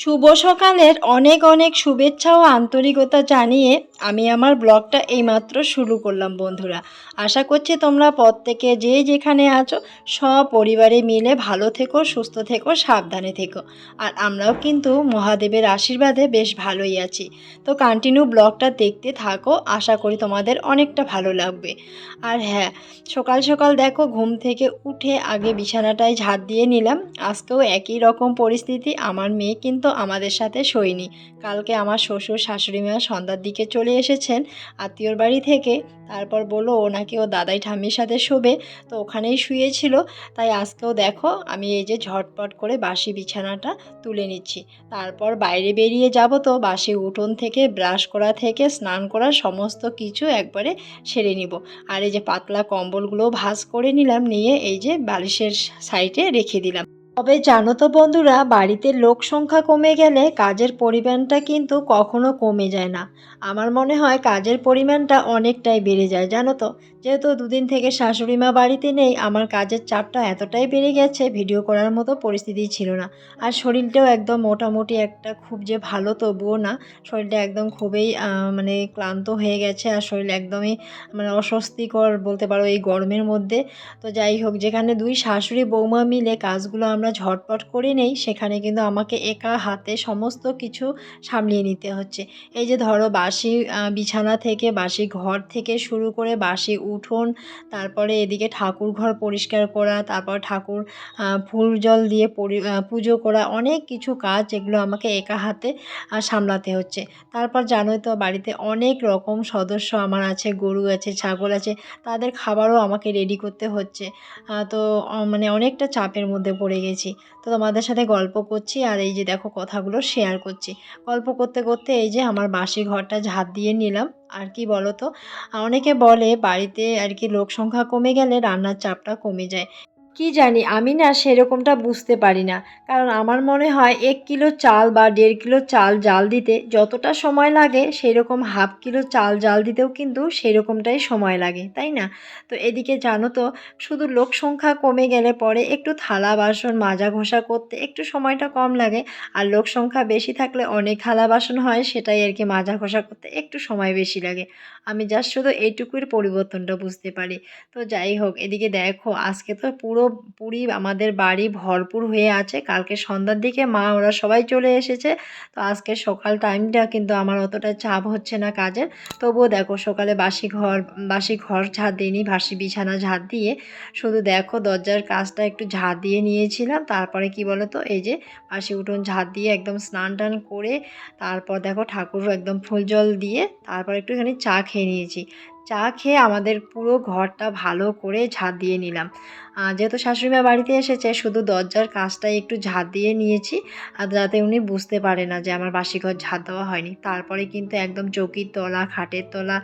শুভ সকালের অনেক অনেক শুভেচ্ছা ও আন্তরিকতা জানিয়ে আমি আমার ব্লগটা এইমাত্র শুরু করলাম, বন্ধুরা। আশা করছি তোমরা প্রত্যেকে যে যেখানে আছো, সব পরিবারে মিলে ভালো থেকো, সুস্থ থেকো, সাবধানে থেকো। আর আমরাও কিন্তু মহাদেবের আশীর্বাদে বেশ ভালোই আছি। তো কন্টিনিউ ব্লগটা দেখতে থাকো, আশা করি তোমাদের অনেকটা ভালো লাগবে। আর হ্যাঁ সকাল সকাল দেখো, ঘুম থেকে উঠে আগে বিছানাটায় ঝাড় দিয়ে নিলাম। আজকেও একই রকম পরিস্থিতি, আমার মেয়ে কিন্তু আমাদের সাথে শোয়নি। কালকে আমার শ্বশুর, শাশুড়ি মা সন্ধ্যার দিকে চলে এসেছেন আত্মীয়র বাড়ি থেকে। তারপর বলল, ও নাকি ও দাদাই ঠাম্মির সাথে শোবে। তো ওখানেই শুয়েছিল। তাই আজকেও দেখো, আমি এই যে ঝটপট করে বাসি বিছানাটা তুলে নিচ্ছি। তারপর বাইরে বেরিয়ে যাব তো, বাসি উঠোন থেকে, ব্রাশ করা থেকে, স্নান করা সমস্ত কিছু একবারে সেরে নিব। আর এই যে পাতলা কম্বলগুলো ভাঁজ করে নিলাম, নিয়ে এই যে বালিশের সাইডে রেখে দিলাম। তবে জানো তো বন্ধুরা, বাড়িতে লোক সংখ্যা কমে গেলে কাজের পরিমাণটা কিন্তু কখনো কমে যায় না। আমার মনে হয় কাজের পরিমাণটা অনেকটাই বেড়ে যায়, জানো তো। যেহেতু দুদিন থেকে শাশুড়ি মা বাড়িতে নেই, আমার কাজের চাপটা এতটাই বেড়ে গেছে, ভিডিও করার মতো পরিস্থিতি ছিল না। আর শরীরটাও একদম মোটামুটি একটা খুব যে ভালো তবুও না। শরীরটা একদম খুবই মানে ক্লান্ত হয়ে গেছে আর শরীর একদমই মানে অস্বস্তিকর বলতে পারো এই গরমের মধ্যে। তো যাই হোক, যেখানে দুই শাশুড়ি বৌমা মিলে কাজগুলো আমরা ঝটপট করে নেই, সেখানে কিন্তু আমাকে একা হাতে সমস্ত কিছু সামলিয়ে নিতে হচ্ছে। এই যে ধরো বাসি বিছানা থেকে, বাসি ঘর থেকে শুরু করে বাসি উঠোন, তারপরে এদিকে ঠাকুর ঘর পরিষ্কার করা, তারপর ঠাকুর ফুল জল দিয়ে পুজো করা, অনেক কিছু কাজ যেগুলো আমাকে একা হাতে সামলাতে হচ্ছে। তারপর জানোই তো বাড়িতে অনেক রকম সদস্য আমার আছে, গরু আছে, ছাগল আছে, তাদের খাবারও আমাকে রেডি করতে হচ্ছে। তো মানে অনেকটা চাপের মধ্যে পড়ে গেছি। তো তোমাদের সাথে গল্প করছি আর এই যে দেখো কথাগুলো শেয়ার করছি। গল্প করতে করতে এই যে আমার বাসি ঘরটা ঝাঁপ দিয়ে নিলাম। আর কি বলো তো? অনেকে বলে বাড়িতে আর কি লোক সংখ্যা কমে গেলে রান্নার চাপটা কমে যায়। কি জানি, আমি না সেরকমটা বুঝতে পারি না। কারণ আমার মনে হয় এক কিলো চাল বা দেড় কিলো চাল জাল দিতে যতটা সময় লাগে সেই রকম হাফ কিলো চাল জাল দিতেও কিন্তু সেই রকমটাই সময় লাগে, তাই না? তো এদিকে জানো তো, শুধু লোক সংখ্যা কমে গেলে পরে একটু থালা বাসন মাজা ঘষা করতে একটু সময়টা কম লাগে, আর লোক সংখ্যা বেশি থাকলে অনেক থালা বাসন হয়, সেটাই আর কি মাজা ঘষা করতে একটু সময় বেশি লাগে। আমি জাস্ট শুধু এইটুকুর পরিবর্তনটা বুঝতে পারি। তো যাই হোক, এদিকে দেখো, আজকে তো পুরো পুরি আমাদের বাড়ি ভরপুর হয়ে আছে। কালকে সন্ধ্যার দিকে মা, ওরা সবাই চলে এসেছে। তো আজকে সকাল টাইমটা কিন্তু আমার অতটা চাপ হচ্ছে না কাজের। তবুও দেখো সকালে বাসি ঘর বাসি ঘর ঝাড় দিইনি, বাসি বিছানা ঝাড় দিয়ে। শুধু দেখো দরজার কাজটা একটু ঝাড় দিয়ে নিয়েছিলাম। তারপরে কি বলো তো এই যে বাসি উঠোন ঝাড় দিয়ে একদম স্নান টান করে, তারপর দেখো ঠাকুর একদম ফুল জল দিয়ে, তারপর একটুখানি চা খেয়ে নিয়েছি। চা খেয়ে আমাদের পুরো ঘরটা ভালো করে ঝাড় দিয়ে নিলাম যেহেতু শাশুড়িমা বাড়িতে এসেছে, শুধু দরজার কাজটাই একটু ঝাড় দিয়ে নিয়েছি, আর যাতে উনি বুঝতে পারে না যে আমার বাসি ঘর ঝাড় দেওয়া হয়নি। তারপরে কিন্তু একদম চৌকির তলা, খাটের তলা,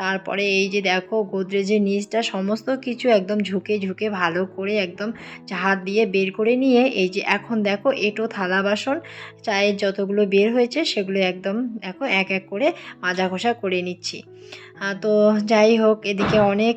তারপরে এই যে দেখো গোদরেজের নিচটা, সমস্ত কিছু একদম ঝুঁকে ঝুঁকে ভালো করে একদম ঝাড় দিয়ে বের করে নিয়ে, এই যে এখন দেখো এটো থালা বাসন, চায়ের যতগুলো বের হয়েছে সেগুলো একদম দেখো এক এক করে মাজা ঘষা করে নিচ্ছি। তো যাই হোক, এদিকে অনেক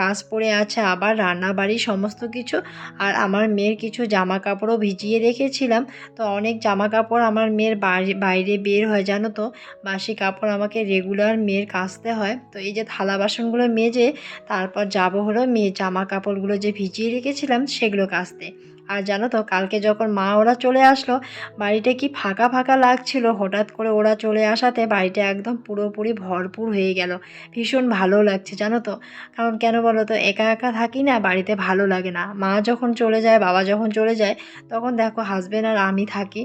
কাজ পড়ে আছে, আবার রান্না বাড়ি সমস্ত কিছু, আর আমার মেয়ের কিছু জামা কাপড়ও ভিজিয়ে রেখেছিলাম। তো অনেক জামা কাপড় আমার মেয়ের বাইরে বের হয়, জানো তো? বাসি কাপড় আমাকে রেগুলার মেয়ের কাচতে হয়। তো এই যে থালা বাসনগুলো মেজে, তারপর যাব হলো মেয়ের জামা কাপড়গুলো যে ভিজিয়ে রেখেছিলাম, সেগুলো কাচতে। আর জানো তো, কালকে যখন মা ওরা চলে আসলো, বাড়িটা কি ফাঁকা ফাঁকা লাগছিল? হঠাৎ করে ওরা চলে আসাতে বাড়িটা একদম পুরোপুরি ভরপুর হয়ে গেল। ভীষণ ভালো লাগছে, জানো তো। কারণ কেন বলো তো, একা একা থাকি না, বাড়িতে ভালো লাগে না। মা যখন চলে যায়, বাবা যখন চলে যায়, তখন দেখো হাজবেন্ড আর আমি থাকি,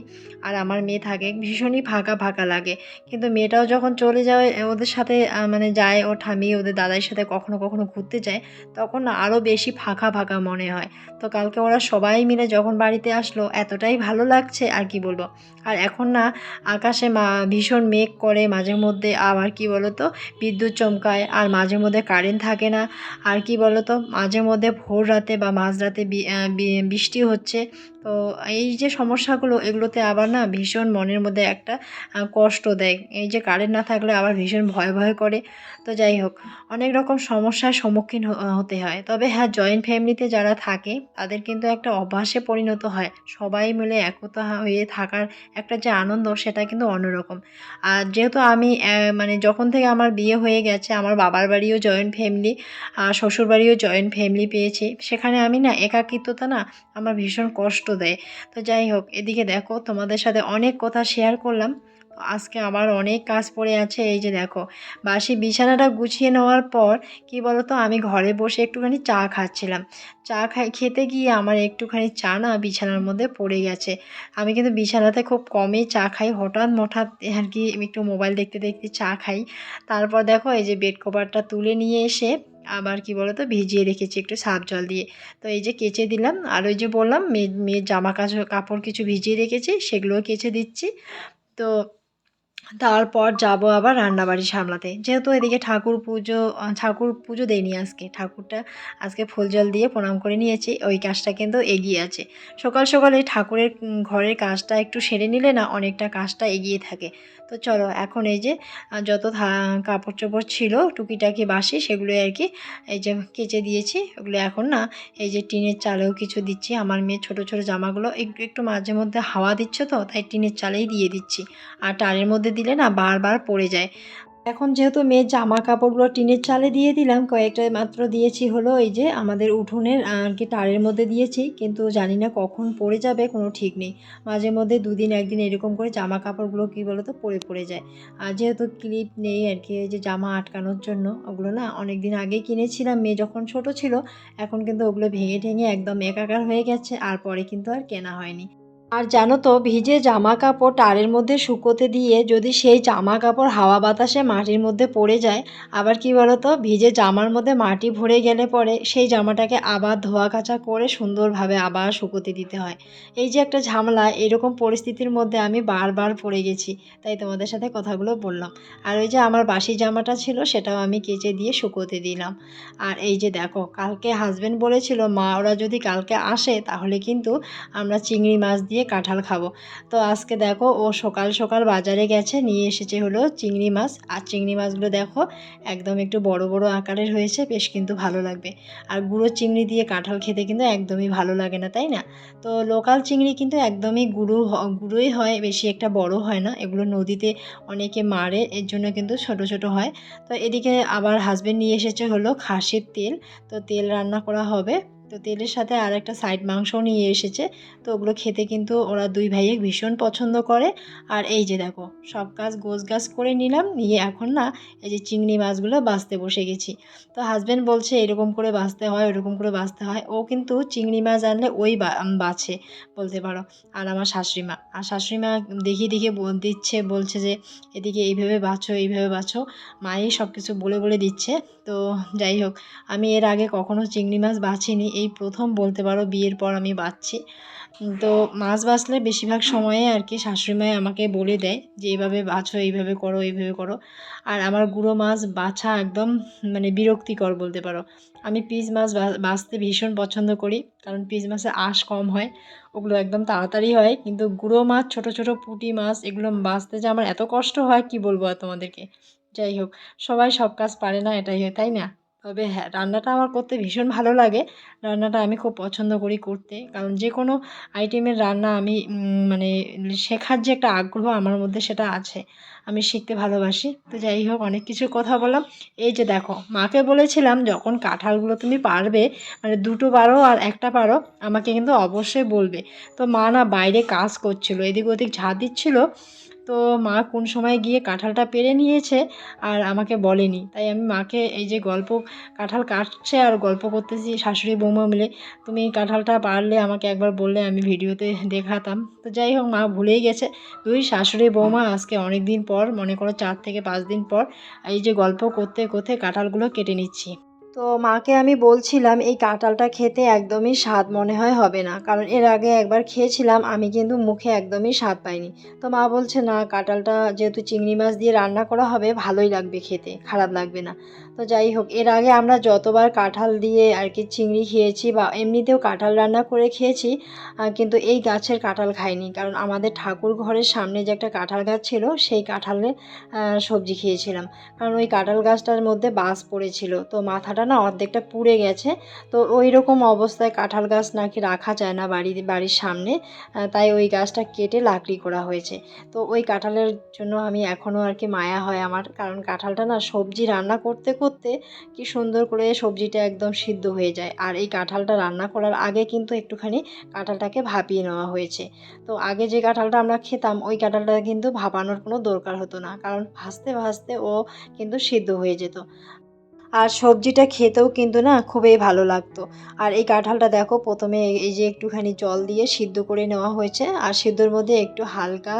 আর আমার মেয়ে থাকে, ভীষণই ফাঁকা ফাঁকা লাগে। কিন্তু মেয়েটাও যখন চলে যায়, ওদের সাথে মানে যায় ও ঠামি ওদের দাদার সাথে কখনো কখনো ঘুরতে যায়, তখন আরও বেশি ফাঁকা ফাঁকা মনে হয়। তো কালকে ওরা সবাই মিলে যখন বাড়িতে আসলো, এতটাই ভালো লাগছে, আর কি বলব? আর এখন না, আকাশে মা, ভীষণ মেঘ করে, মাঝে মধ্যে আবার কি বলো তো বিদ্যুৎ চমকায়, আর মাঝে মধ্যে কারেন্ট থাকে না। আর কি বলো তো মাঝে মধ্যে ভোর রাতে বা মাঝরাতে বৃষ্টি হচ্ছে। তো এই যে সমস্যাগুলো, এগুলোতে আবার না ভীষণ মনের মধ্যে একটা কষ্ট দেয়। এই যে কারেন্ট না থাকলে আবার ভীষণ ভয় ভয় করে। তো যাই হোক, অনেক রকম সমস্যার সম্মুখীন হতে হয়। তবে হ্যাঁ জয়েন্ট ফ্যামিলিতে যারা থাকে, তাদের কিন্তু একটা অভ্যাসে পরিণত হয়। সবাই মিলে একতা হয়ে থাকার একটা যে আনন্দ, সেটা কিন্তু অন্যরকম। আর যেহেতু আমি মানে যখন থেকে আমার বিয়ে হয়ে গেছে, আমার বাবার বাড়িও জয়েন্ট ফ্যামিলি আর শ্বশুর বাড়িও জয়েন্ট ফ্যামিলি পেয়েছি, সেখানে আমি না একাকিত্বতা না, আমার ভীষণ কষ্ট দেয়। তো যাই হোক, এদিকে দেখো, তোমাদের সাথে অনেক কথা শেয়ার করলাম। আজকে আমার অনেক কাজ পড়ে আছে, এই যে দেখো। বাসি বিছানাটা গুছিয়ে নেওয়ার পর, কি বলতো, আমি ঘরে বসে একটুখানি চা খাচ্ছিলাম। চা খাই, খেতে গিয়ে আমার একটুখানি চা না বিছানার মধ্যে পড়ে গেছে। আমি কিন্তু বিছানাতে খুব কমই চা খাই, হঠাৎ মঠাৎ আর কি একটু মোবাইল দেখতে দেখতে চা খাই। তারপর দেখো, এই যে বেড কভারটা তুলে নিয়ে এসে আবার কি বলতো, ভিজিয়ে রেখেছি একটু সার্ফ জল দিয়ে। তো এই যে কেচে দিলাম, আর ওই যে বললাম মেয়ে মেয়ের জামা কাপড় কিছু ভিজিয়ে রেখেছি, সেগুলোও কেচে দিচ্ছি। তো তারপর যাব আবার রান্নাবাড়ি সামলাতে। যেহেতু এদিকে ঠাকুর পুজো ঠাকুর পুজো দেয়নি আজকে। ঠাকুরটা আজকে ফুল জল দিয়ে প্রণাম করে নিয়েছি, ওই কাজটা কিন্তু এগিয়ে আছে। সকাল সকালে ঠাকুরের ঘরের কাজটা একটু সেরে নিলে না, অনেকটা কাজটা এগিয়ে থাকে। তো চলো, এখন এই যে যত কাপড় চোপড় ছিল, টুকিটাকি বাসি সেগুলো আর কি, এই যে কেচে দিয়েছি। ওগুলো এখন না, এই যে টিনের চালেও কিছু দিচ্ছি। আমার মেয়ে ছোট ছোট জামাগুলো একটু একটু মাঝে মধ্যে হাওয়া দিচ্ছে তো, তাই টিনের চালেই দিয়ে দিচ্ছি। আর টালের মধ্যে দিলে না বারবার পড়ে যায়। এখন যেহেতু মেয়ের জামা কাপড়গুলো টিনের চালে দিয়ে দিলাম কয়েকটা মাত্র দিয়েছি হলো এই যে আমাদের উঠোনের আর কি টারের মধ্যে দিয়েছি, কিন্তু জানি না কখন পড়ে যাবে, কোনো ঠিক নেই। মাঝে মধ্যে দুদিন একদিন এরকম করে জামা কাপড়গুলো কী বলো তো পরে পড়ে যায়। আর যেহেতু ক্লিপ নেই আর কি যে জামা আটকানোর জন্য, ওগুলো না অনেক দিন আগেই কিনেছিলাম, মেয়ে যখন ছোট ছিল, এখন কিন্তু ওগুলো ভেঙে ঠেঙে একদম একাকার হয়ে গেছে, আর পরে কিন্তু আর কেনা হয়নি। আর জানো তো, ভিজে জামা কাপড় টারের মধ্যে শুকোতে দিয়ে যদি সেই জামা কাপড় হাওয়া বাতাসে মাটির মধ্যে পড়ে যায়, আবার কি বলো তো ভিজে জামার মধ্যে মাটি ভরে গেলে পরে সেই জামাটাকে আবার ধোয়া কাচা করে সুন্দরভাবে আবার শুকোতে দিতে হয়। এই যে একটা ঝামেলা, এরকম পরিস্থিতির মধ্যে আমি বারবার পড়ে গেছি, তাই তোমাদের সাথে কথাগুলো বললাম। আর ওই যে আমার বাসি জামাটা ছিল, সেটাও আমি কেচে দিয়ে শুকোতে দিলাম। আর এই যে দেখো, কালকে হাজবেন্ড বলেছিল, মা, ওরা যদি কালকে আসে, তাহলে কিন্তু আমরা চিংড়ি মাছ দিয়ে কাঁঠাল খাব। তো আজকে দেখো ও সকাল সকাল বাজারে গেছে, নিয়ে এসেছে হলো চিংড়ি মাছ। আর চিংড়ি মাছগুলো দেখো একদম একটু বড় বড় আকারের হয়েছে, বেশ কিন্তু ভালো লাগবে। আর গুঁড়ো চিংড়ি দিয়ে কাঁঠাল খেতে কিন্তু একদমই ভালো লাগে না, তাই না? তো লোকাল চিংড়ি কিন্তু একদমই গুঁড়ো গুঁড়োই হয়, বেশি একটা বড় হয় না। এগুলো নদীতে অনেকে মারে, এর জন্য কিন্তু ছোট ছোট হয়। তো এদিকে আবার হাজবেন্ড নিয়ে এসেছে হলো খাসির তেল। তো তেল রান্না করা হবে। তো তেলের সাথে আর একটা সাইড মাংসও নিয়ে এসেছে। তো ওগুলো খেতে কিন্তু ওরা দুই ভাইয়ে ভীষণ পছন্দ করে। আর এই যে দেখো, সব কাজ গোছ গাছ করে নিলাম, নিয়ে এখন না এই যে চিংড়ি মাছগুলো বাঁচতে বসে গেছি। তো হাজব্যান্ড বলছে, এরকম করে বাঁচতে হয়, ওরকম করে বাঁচতে হয়। ও কিন্তু চিংড়ি মাছ আনলে ওই বাছে বলতে পারো। আর আমার শাশুড়ি মা আর শাশুড়ি মা দেখিয়ে দেখিয়ে দিচ্ছে, বলছে যে, এদিকে এইভাবে বাছো এইভাবে বাছো মাই সব কিছু বলে বলে দিচ্ছে। তো যাই হোক, আমি এর আগে কখনো চিংড়ি মাছ বাছিনি এই প্রথম বলতে পারো বিয়ের পর আমি বাঁচছি। তো মাছ বাছলে বেশিরভাগ সময়ে আর কি শাশুড়ি মাই আমাকে বলে দেয় যে, এইভাবে বাছো এইভাবে করো এইভাবে করো। আর আমার গুঁড়ো মাছ বাছা একদম মানে বিরক্তিকর বলতে পারো। আমি পিস মাছ বা- বাছতে ভীষণ পছন্দ করি, কারণ পিস মাছে আঁশ কম হয়, ওগুলো একদম তাড়াতাড়ি হয়। কিন্তু গুঁড়ো মাছ, ছোট ছোট পুঁটি মাছ, এগুলো বাছতে যে আমার এত কষ্ট হয়, কি বলব আর তোমাদেরকে? যাই হোক, সবাই সব কাজ পারে না, এটাই হয়, তাই না? তবে হ্যাঁ রান্নাটা আমার করতে ভীষণ ভালো লাগে। রান্নাটা আমি খুব পছন্দ করি করতে। কারণ যে কোনো আইটেমের রান্না আমি মানে শেখার যে একটা আগ্রহ আমার মধ্যে সেটা আছে। আমি শিখতে ভালোবাসি। তো যাই হোক, অনেক কিছু কথা বললাম। এই যে দেখো, মাকে বলেছিলাম, যখন কাঁঠালগুলো তুমি পারবে মানে দুটো পারো আর একটা পারো, আমাকে কিন্তু অবশ্যই বলবে। তো মা না বাইরে কাজ করছিল এদিক ওদিক ঝাঁ দিচ্ছিল। তো মা কোন সময় গিয়ে কাঁঠালটা পেরে নিয়েছে আর আমাকে বলেনি। তাই আমি মাকে এই যে গল্প, কাঁঠাল কাটছে আর গল্প করতেছি, শাশুড়ি বৌমা মিলে। তুমি কাঁঠালটা পারলে আমাকে একবার বললে, আমি ভিডিওতে দেখাতাম। তো যাই হোক, মা ভুলেই গেছে। দুই শাশুড়ি বৌমা আজকে অনেক দিন পর, মনে করো চার থেকে পাঁচ দিন পর, এই যে গল্প করতে করতে কাঁঠালগুলো কেটে নিচ্ছি। তো মাকে আমি বলছিলাম, এই কাঁঠালটা খেতে একদমই স্বাদ মনে হয় হবে না। কারণ এর আগে একবার খেয়েছিলাম, আমি কিন্তু মুখে একদমই স্বাদ পাইনি। তো মা বলছে, না, কাঁঠালটা যেহেতু চিংড়ি মাছ দিয়ে রান্না করা হবে, ভালোই লাগবে খেতে, খারাপ লাগবে না। তো যাই হোক, এর আগে আমরা যতবার কাঁঠাল দিয়ে আর কি চিংড়ি খেয়েছি বা এমনিতেও কাঁঠাল রান্না করে খেয়েছি কিন্তু এই গাছের কাঁঠাল খাইনি। কারণ আমাদের ঠাকুর ঘরের সামনে যে একটা কাঁঠাল গাছ ছিল, সেই কাঁঠালে সবজি খেয়েছিলাম। কারণ ওই কাঁঠাল গাছটার মধ্যে বাস পড়েছিল। তো মাথাটা না অর্ধেকটা পুড়ে গেছে। তো ওই রকম অবস্থায় কাঁঠাল গাছ নাকি রাখা যায় না বাড়ি বাড়ির সামনে। তাই ওই গাছটা কেটে লাকড়ি করা হয়েছে। তো ওই কাঁঠালের জন্য আমি এখনও আর কি মায়া হয় আমার। কারণ কাঁঠালটা না সবজি রান্না করতে করতে কি সুন্দর করে সবজিটা একদম সিদ্ধ হয়ে যায়। আর এই কাঁঠালটা রান্না করার আগে কিন্তু একটুখানি কাঁঠালটাকে ভাপিয়ে নেওয়া হয়েছে। তো আগে যে কাঁঠালটা আমরা খেতাম, ওই কাঁঠালটা কিন্তু ভাপানোর কোনো দরকার হতো না। কারণ ভাজতে ভাজতে ও কিন্তু সিদ্ধ হয়ে যেত। আর সবজিটা খেতেও কিন্তু না খুবই ভালো লাগতো। আর এই কাঁঠালটা দেখো, প্রথমে এই- যে একটুখানি জল দিয়ে সিদ্ধ করে নেওয়া হয়েছে, আর সিদ্ধর মধ্যে একটু হালকা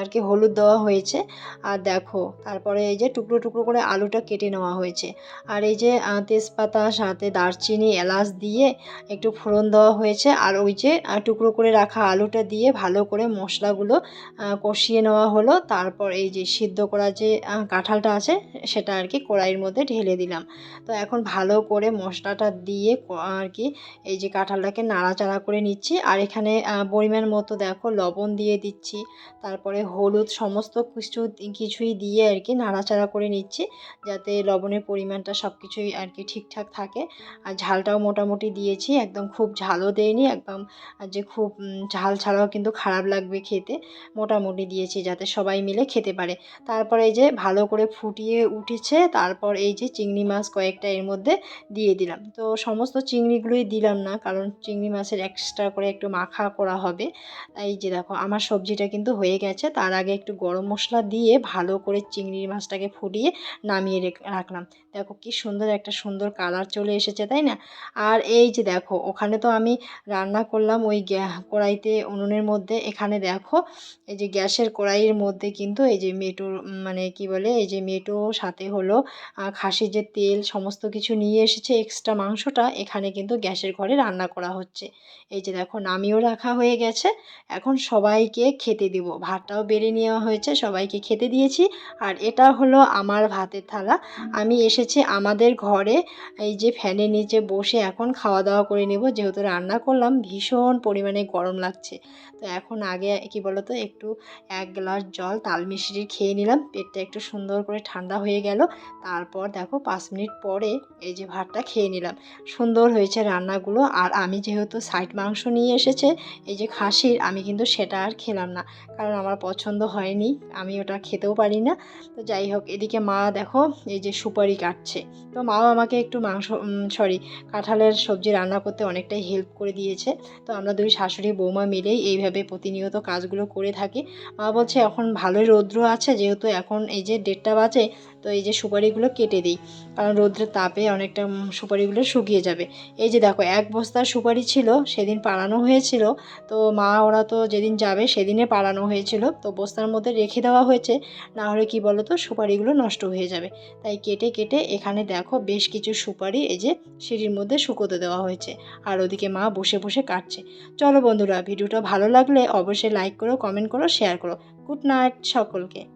আর কি হলুদ দেওয়া হয়েছে। আর দেখো, তারপরে এই যে টুকরো টুকরো করে আলুটা কেটে নেওয়া হয়েছে। আর এই যে তেজপাতা, সাথে দারচিনি, এলাচ দিয়ে একটু ফোড়ন দেওয়া হয়েছে। আর ওই যে টুকরো করে রাখা আলুটা দিয়ে ভালো করে মশলাগুলো কষিয়ে নেওয়া হলো। তারপর এই যে সিদ্ধ করা যে কাঁঠালটা আছে, সেটা আর কি কড়াইয়ের মধ্যে ঢেলে দিলাম। তো এখন ভালো করে মশলাটা দিয়ে আর কি এই যে কাঁঠালটাকে নাড়াচাড়া করে নিচ্ছি। আর এখানে পরিমাণ মতো দেখো লবণ দিয়ে দিচ্ছি, তারপরে হলুদ সমস্ত কিছু, কিছুই দিয়ে আর কি নাড়াচাড়া করে নিচ্ছি, যাতে লবণের পরিমাণটা সব কিছুই আর কি ঠিকঠাক থাকে। আর ঝালটাও মোটামুটি দিয়েছি, একদম খুব ঝালও দেয়নি একদম যে খুব ঝাল ছাড়াও কিন্তু খারাপ লাগবে খেতে, মোটামুটি দিয়েছি যাতে সবাই মিলে খেতে পারে। তারপরে এই যে ভালো করে ফুটিয়ে উঠেছে, তারপর এই যে চিংড়ি মাছ কয়েকটা এর মধ্যে দিয়ে দিলাম। তো সমস্ত চিংড়িগুলোই দিলাম না, কারণ চিংড়ি মাছের এক্সট্রা করে একটু মাখা করা হবে। এই যে দেখো, আমার সবজিটা কিন্তু হয়ে গেছে। তার আগে একটু গরম মশলা দিয়ে ভালো করে চিংড়ির মাছটাকে ফুটিয়ে নামিয়ে রেখ- রাখলাম। দেখো কি সুন্দর একটা সুন্দর কালার চলে এসেছে, তাই না? আর এই যে দেখো, ওখানে তো আমি রান্না করলাম ওই কড়াইতে উনুনের মধ্যে। এখানে দেখো, এই যে গ্যাসের কড়াইয়ের মধ্যে কিন্তু এই যে মেটোর মানে কি বলে, এই যে মেটো সাথে হলো খাসির যে তেল সমস্ত কিছু নিয়ে এসেছে এক্সট্রা মাংসটা এখানে কিন্তু গ্যাসের ঘরে রান্না করা হচ্ছে। এই যে দেখো নামিয়েও রাখা হয়ে গেছে। এখন সবাইকে খেতে দিব। ভাতটাও বেড়ে নেওয়া হয়েছে, সবাইকে খেতে দিয়েছি। আর এটা হলো আমার ভাতের থালা। আমি এসেছি আমাদের ঘরে, এই যে ফ্যানের নিচে বসে এখন খাওয়া দাওয়া করে নেব। যেহেতু রান্না করলাম, ভীষণ পরিমাণে গরম লাগছে। তো এখন আগে কি বলতো, একটু এক গ্লাস জল, তাল মিশিয়ে খেয়ে নিলাম। পেটটা একটু সুন্দর করে ঠান্ডা হয়ে গেল। তারপর দেখো, পাঁচ মিনিট পরে এই যে ভাতটা খেয়ে নিলাম। সুন্দর হয়েছে রান্নাগুলো। আর আমি যেহেতু সাইড মাংস নিয়ে এসেছে, এই যে খাসির, আমি কিন্তু সেটা আর খেলাম না। কারণ আমার পছন্দ হয়নি, আমি ওটা খেতেও পারি না। তো যাই হোক, এদিকে মা দেখো, এই যে সুপারি কাটছে। তো মাও আমাকে একটু মাংস সরি কাঁঠালের সবজি রান্না করতে অনেকটাই হেল্প করে দিয়েছে। তো আমরা দুই শাশুড়ি বৌমা মিলেই এইভাবে প্রতিনিয়ত কাজগুলো করে থাকি। মা বলছে, এখন ভালোই রৌদ্র আছে, যেহেতু এখন এই যে দেড়টা বাজে তো এই যে সুপারিগুলো কেটে দিই। কারণ রৌদ্রের তাপে অনেকটা সুপারিগুলো শুকিয়ে যাবে। এই যে দেখো, এক বস্তা সুপারি ছিল, সেদিন পাড়ানো হয়েছিল। তো মা, ওরা তো যেদিন যাবে সেদিনে পাড়ানো হয়েছিল। তো বস্তার মধ্যে রেখে দেওয়া হয়েছে, না হলে কি বলো তো সুপারিগুলো নষ্ট হয়ে যাবে। তাই কেটে কেটে এখানে দেখো বেশ কিছু সুপারি এই যে সিঁড়ির মধ্যে শুকোতে দেওয়া হয়েছে। আর ওদিকে মা বসে বসে কাটছে। চলো বন্ধুরা, ভিডিওটা ভালো লাগলে অবশ্যই লাইক করো কমেন্ট করো শেয়ার করো। গুড নাইট সকলকে।